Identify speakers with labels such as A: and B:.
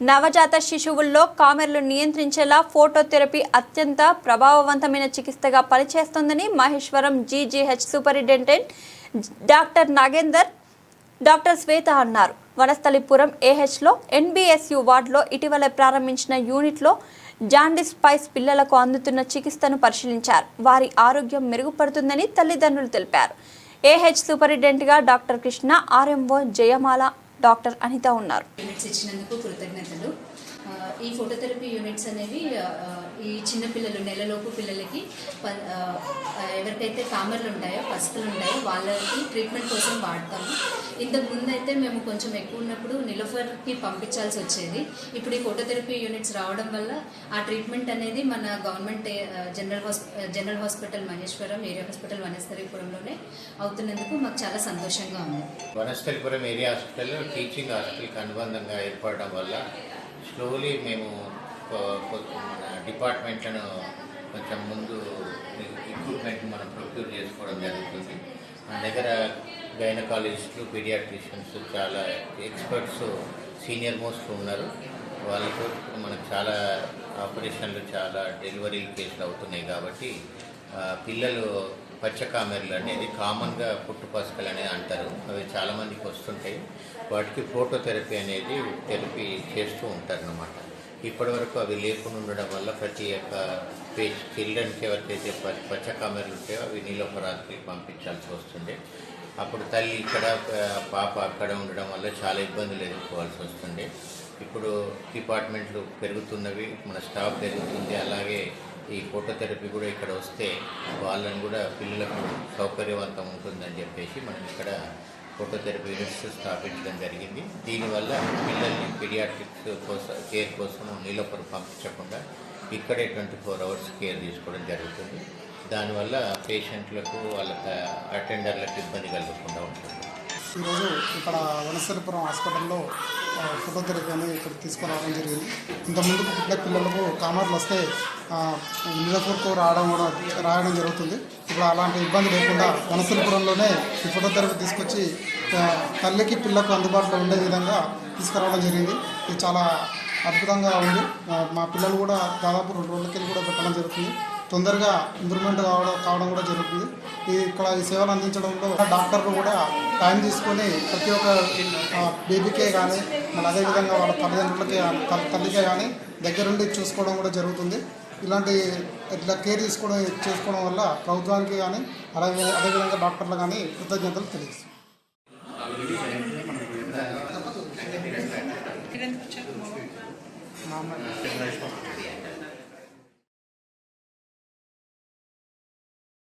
A: నవజాత శిశువుల్లో కామెర్లు నియంత్రించేలా ఫోటోథెరపీ అత్యంత ప్రభావవంతమైన చికిత్సగా పనిచేస్తోందని Maheshwaram GGH superintendent doctor Nagender doctor Shweta అన్నారు. వనస్థలిపురం ఏహెచ్లో ఎన్బిఎస్యు వార్డులో ఇటీవల ప్రారంభించిన యూనిట్లో జాండిస్ పైస్ పిల్లలకు అందుతున్న చికిత్సను పరిశీలించారు. వారి ఆరోగ్యం మెరుగుపడుతుందని తల్లిదండ్రులు తెలిపారు. AH సూపరింటెండెంట్గా doctor Krishna RMO Jayamala doctor Anitha ఉన్నారు.
B: యూనిట్స్ ఇచ్చినందుకు కృతజ్ఞతలు. ఈ ఫోటోథెరపీ యూనిట్స్ అనేవి ఈ చిన్నపిల్లలు నెలలోపు పిల్లలకి ప- ఎవరికైతే కామర్లు ఉంటాయో పసుపులు ఉంటాయో వాళ్ళకి ట్రీట్మెంట్ కోసం వాడతాము. ఇంతకు ముందు అయితే మేము కొంచెం ఎక్కువ ఉన్నప్పుడు నిలోఫర్కి పంపించాల్సి వచ్చేది. ఇప్పుడు ఈ ఫోటోథెరపీ యూనిట్స్ రావడం వల్ల ఆ ట్రీట్మెంట్ అనేది మన government general హాస్ప general hospital Maheshwaram area hospital వనస్థలిపురంలోనే అవుతున్నందుకు మాకు చాలా సంతోషంగా ఉంది.
C: వనస్థలిపురం ఏరియా హాస్పిటల్ టీచింగ్ హాస్పిటల్కి అనుబంధంగా ఏర్పడడం వల్ల స్లోలీ మేము డిపార్ట్మెంట్లను కొంచెం ముందు ఎక్విప్మెంట్ మనం ప్రొక్యూర్ చేసుకోవడం జరుగుతుంది. మన దగ్గర గైనకాలజిస్టులు పీడియాట్రిషియన్స్ చాలా ఎక్స్పర్ట్స్ సీనియర్ మోస్ట్ ఉన్నారు. వాళ్ళతో మనకు చాలా ఆపరేషన్లు చాలా డెలివరీ కేసులు అవుతున్నాయి కాబట్టి పిల్లలు పచ్చకామెర్లు అనేది కామన్గా పుట్టుపసకలు అనేది అంటారు. అవి చాలామందికి వస్తుంటాయి. వాటికి ఫోటోథెరపీ అనేది థెరపీ చేస్తూ ఉంటారు ఇప్పటి ఇప్పటివరకు అవి లేకుండా ఉండడం వల్ల ప్రతి ఒక్క పేజ్ చిల్డ్రన్కి ఎవరికైతే పచ్చ కామెర్లు ఉంటాయో అవి నీలోపరాత్రికి పంపించాల్సి వస్తుండే అప్పుడు తల్లి ఇక్కడ పాప అక్కడ ఉండడం వల్ల చాలా ఇబ్బందులు ఎదుర్కోవాల్సి వస్తుండే ఇప్పుడు డిపార్ట్మెంట్లు పెరుగుతున్నవి మన స్టాఫ్ పెరుగుతుంది. అలాగే ఈ ఫోటోథెరపీ కూడా ఇక్కడ వస్తే వాళ్ళని కూడా పిల్లలకు సౌకర్యవంతం ఉంటుందని చెప్పేసి మనం ఇక్కడ ఫోటోథెరపీ యూనిట్స్ స్థాపించడం జరిగింది. దీనివల్ల పిల్లల్ని పీడియాట్రిక్స్ కోసం కేర్ కోసం నీలోపర పంపించకుండా ఇక్కడే ట్వంటీ ఫోర్ అవర్స్ కేర్ తీసుకోవడం జరుగుతుంది. దానివల్ల పేషెంట్లకు వాళ్ళ అటెండర్లకు ఇబ్బంది కలగకుండా ఉంటుంది.
D: ఈరోజు ఇక్కడ వనసరిపురం హాస్పిటల్లో ఫోటోథెరపీ అనేది ఇక్కడ తీసుకురావడం జరిగింది. ఇంతకుముందు పుట్టిన పిల్లలకు కామర్లు వస్తే నిజపూర్కు రావడం కూడా రాయడం జరుగుతుంది. ఇప్పుడు అలాంటి ఇబ్బంది లేకుండా వనసరిపురంలోనే ఈ ఫోటోథెరపీ తీసుకొచ్చి తల్లికి పిల్లకు అందుబాటులో ఉండే విధంగా తీసుకురావడం జరిగింది. ఇది చాలా అద్భుతంగా ఉంది. మా పిల్లలు కూడా దాదాపు రెండు రోజులకి కూడా పెట్టడం జరుగుతుంది. తొందరగా ఇంప్రూవ్మెంట్ కావడం కావడం కూడా జరుగుతుంది. ఈ ఇక్కడ ఈ సేవలు అందించడంలో డాక్టర్లు కూడా టైం తీసుకొని ప్రతి ఒక్క బేబీకే కానీ మళ్ళీ అదేవిధంగా వాళ్ళ తల్లిదండ్రులకి తల్లి- తల్లికే కానీ దగ్గరుండి చూసుకోవడం కూడా జరుగుతుంది. ఇలాంటి ఇట్లా కేర్ తీసుకోవడం చేసుకోవడం వల్ల ప్రభుత్వానికి కానీ అలాగే అదేవిధంగా డాక్టర్లు కానీ కృతజ్ఞతలు మా అమ్మాయి